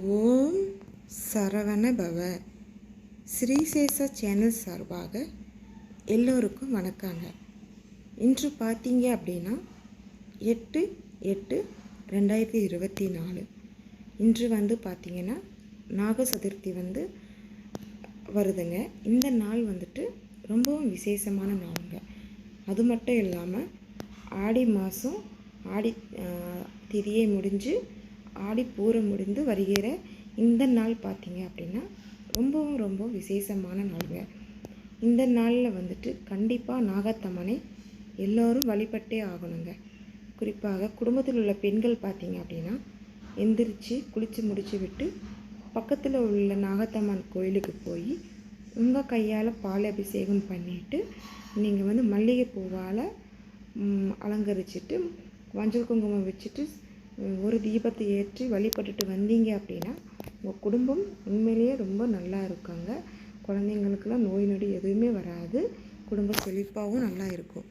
ஓம் சரவண பவ ஸ்ரீசேஷ சேனல் சார்பாக எல்லோருக்கும் வணக்கங்க. இன்று பார்த்தீங்க அப்படின்னா எட்டு எட்டு ரெண்டாயிரத்தி இருபத்தி நாலு. இன்று வந்து பார்த்தீங்கன்னா நாக சதுர்த்தி வந்து வருதுங்க. இந்த நாள் வந்துட்டு ரொம்பவும் விசேஷமான நாளுங்க. அது மட்டும் இல்லாமல் ஆடி மாதம் ஆடி திதியை முடிஞ்சு ஆடி பூரம் முடிந்து வருகிற இந்த நாள் பார்த்தீங்க அப்படின்னா ரொம்பவும் ரொம்ப விசேஷமான நாளுங்க. இந்த நாளில் வந்துட்டு கண்டிப்பாக நாகத்தம்மனை எல்லோரும் வழிபட்டே ஆகணுங்க. குறிப்பாக குடும்பத்தில் உள்ள பெண்கள் பார்த்தீங்க அப்படின்னா எந்திரிச்சு குளித்து முடிச்சு விட்டு பக்கத்தில் உள்ள நாகத்தம்மன் கோயிலுக்கு போய் உங்கள் கையால் பால் அபிஷேகம் பண்ணிவிட்டு நீங்கள் வந்து மல்லிகைப்பூவால் அலங்கரிச்சிட்டு மஞ்சள் குங்குமம் வச்சுட்டு ஒரு தீபத்தை ஏற்றி வழிபட்டுட்டு வந்தீங்க அப்படின்னா உங்கள் குடும்பம் உண்மையிலேயே ரொம்ப நல்லா இருக்காங்க. குழந்தைங்களுக்கெல்லாம் நோய் நொடி எதுவுமே வராது. குடும்பம் செழிப்பாகவும் நல்லா இருக்கும்.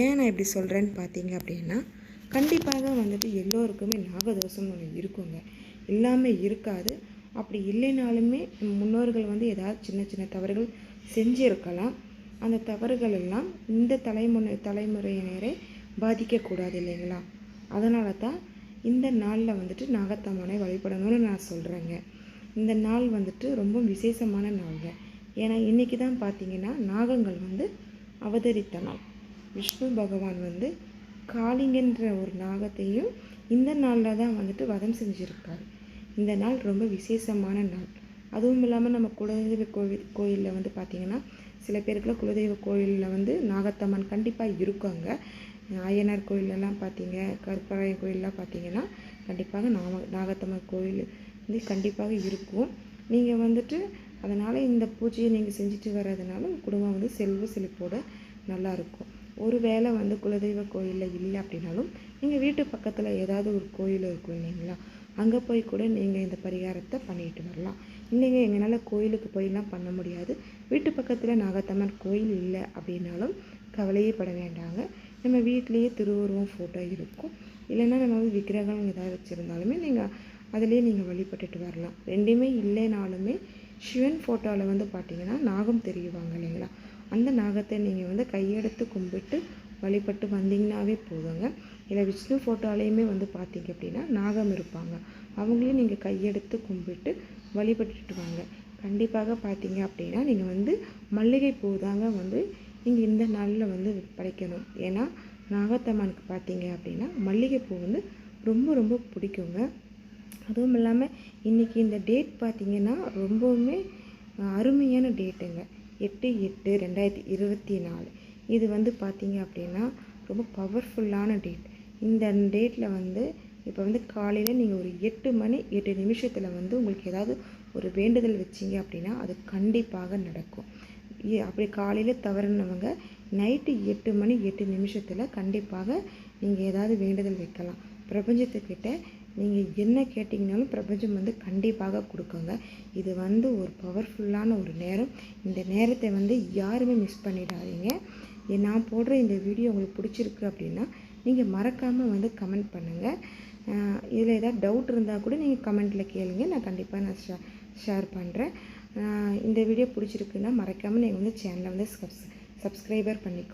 ஏன் நான் இப்படி சொல்கிறேன்னு பார்த்தீங்க அப்படின்னா கண்டிப்பாக வந்துட்டு எல்லோருக்குமே நாகதோஷம்னு ஒன்று இருக்குங்க. இல்லாமல் இருக்காது. அப்படி இல்லைனாலுமே முன்னோர்கள் வந்து ஏதாவது சின்ன சின்ன தவறுகள் செஞ்சிருக்கலாம். அந்த தவறுகள் எல்லாம் இந்த தலைமுறை தலைமுறையினரை பாதிக்கக்கூடாது இல்லைங்களா? அதனால தான் இந்த நாளில் வந்துட்டு நாகத்தம்மனை வழிபடணும்னு நான் சொல்கிறேங்க இந்த நாள் வந்துட்டு ரொம்ப விசேஷமான நாளுங்க. ஏன்னா இன்றைக்கி தான் பார்த்தீங்கன்னா நாகங்கள் வந்து அவதரித்த நாள். விஷ்ணு பகவான் வந்து காளிங்கன்ற ஒரு நாகத்தையும் இந்த நாளில் தான் வந்துட்டு வதம் செஞ்சுருக்காரு. இந்த நாள் ரொம்ப விசேஷமான நாள். அதுவும் இல்லாமல் நம்ம குலதெய்வ கோவில் கோயிலில் வந்து பார்த்திங்கன்னா சில பேருக்குலாம் குலதெய்வ கோயிலில் வந்து நாகத்தம்மன் கண்டிப்பாக இருக்காங்க. அய்யனார் கோயிலெல்லாம் பார்த்தீங்க கருப்பராயன் கோயிலெலாம் பார்த்தீங்கன்னா கண்டிப்பாக நாம நாகத்தம்மன் கோயில் வந்து கண்டிப்பாக இருக்கும். நீங்கள் வந்துட்டு அதனால் இந்த பூஜையை நீங்கள் செஞ்சுட்டு வர்றதுனால குடும்பம் வந்து செல்வ செழிப்போட நல்லா இருக்கும். ஒரு வேளை வந்து குலதெய்வ கோயிலில் இல்லை அப்படின்னாலும் நீங்கள் வீட்டு பக்கத்தில் ஏதாவது ஒரு கோயில் இருக்கும் இல்லைங்களா? அங்கே போய் கூட நீங்கள் இந்த பரிகாரத்தை பண்ணிட்டு வரலாம். இல்லைங்க எங்களால் கோயிலுக்கு போயெல்லாம் பண்ண முடியாது. வீட்டு பக்கத்தில் நாகத்தம்மன் கோயில் இல்லை அப்படின்னாலும் கவலையே பட வேண்டாங்க. நம்ம வீட்லேயே திருவுருவம் ஃபோட்டோ இருக்கும். இல்லைன்னா நம்ம வந்து விக்கிரகம் ஏதாவது வச்சுருந்தாலுமே நீங்கள் அதிலேயே நீங்கள் வழிபட்டுட்டு வரலாம். ரெண்டுமே இல்லைனாலுமே சிவன் ஃபோட்டோவில் வந்து பார்த்தீங்கன்னா நாகம் தெரியுவாங்க இல்லைங்களா? அந்த நாகத்தை நீங்கள் வந்து கையெடுத்து கும்பிட்டு வழிபட்டு வந்தீங்கன்னாவே போதுங்க. இல்லை விஷ்ணு ஃபோட்டோலையுமே வந்து பார்த்தீங்க அப்படின்னா நாகம் இருப்பாங்க. அவங்களையும் நீங்கள் கையெடுத்து கும்பிட்டு வழிபட்டுட்டு வாங்க. கண்டிப்பாக பார்த்தீங்க அப்படின்னா நீங்கள் வந்து மல்லிகை பூ தாங்க வந்து நீங்கள் இந்த நாளில் வந்து படைக்கணும். ஏன்னா நாகத்தம்மனுக்கு பார்த்தீங்க அப்படின்னா மல்லிகைப்பூ வந்து ரொம்ப ரொம்ப பிடிக்குங்க. அதுவும் இல்லாமல் இன்றைக்கி இந்த டேட் பார்த்திங்கன்னா ரொம்பவுமே அருமையான டேட்டுங்க எட்டு எட்டு ரெண்டாயிரத்தி இருபத்தி நாலு. இது வந்து பார்த்தீங்க அப்படின்னா ரொம்ப பவர்ஃபுல்லான டேட் இந்த டேட்டில் வந்து இப்போ வந்து காலையில் நீங்கள் ஒரு எட்டு மணி எட்டு நிமிஷத்தில் வந்து உங்களுக்கு ஏதாவது ஒரு வேண்டுதல் வச்சீங்க அப்படின்னா அது கண்டிப்பாக நடக்கும். அப்படி காலையில் தவறுனவங்க நைட்டு எட்டு மணி எட்டு நிமிஷத்தில் கண்டிப்பாக நீங்கள் ஏதாவது வேண்டுதல் வைக்கலாம். பிரபஞ்சத்துக்கிட்ட நீங்கள் என்ன கேட்டிங்கனாலும் பிரபஞ்சம் வந்து கண்டிப்பாக கொடுக்குங்க. இது வந்து ஒரு பவர்ஃபுல்லான ஒரு நேரம். இந்த நேரத்தை வந்து யாருமே மிஸ் பண்ணிடாதீங்க. நான் போடுற இந்த வீடியோ உங்களுக்கு பிடிச்சிருக்கு அப்படின்னா நீங்கள் மறக்காமல் வந்து கமெண்ட் பண்ணுங்கள் இதில் ஏதாவது டவுட் இருந்தால் கூட நீங்கள் கமெண்ட்டில் கேளுங்க. நான் கண்டிப்பாக நான் ஷே ஷேர் பண்ணுறேன் இந்த வீடியோ பிடிச்சிருக்குன்னா மறக்காமல் நீங்கள் வந்து சேனலை வந்து சப்ஸ் சப்ஸ்கிரைபர் பண்ணிக்கோ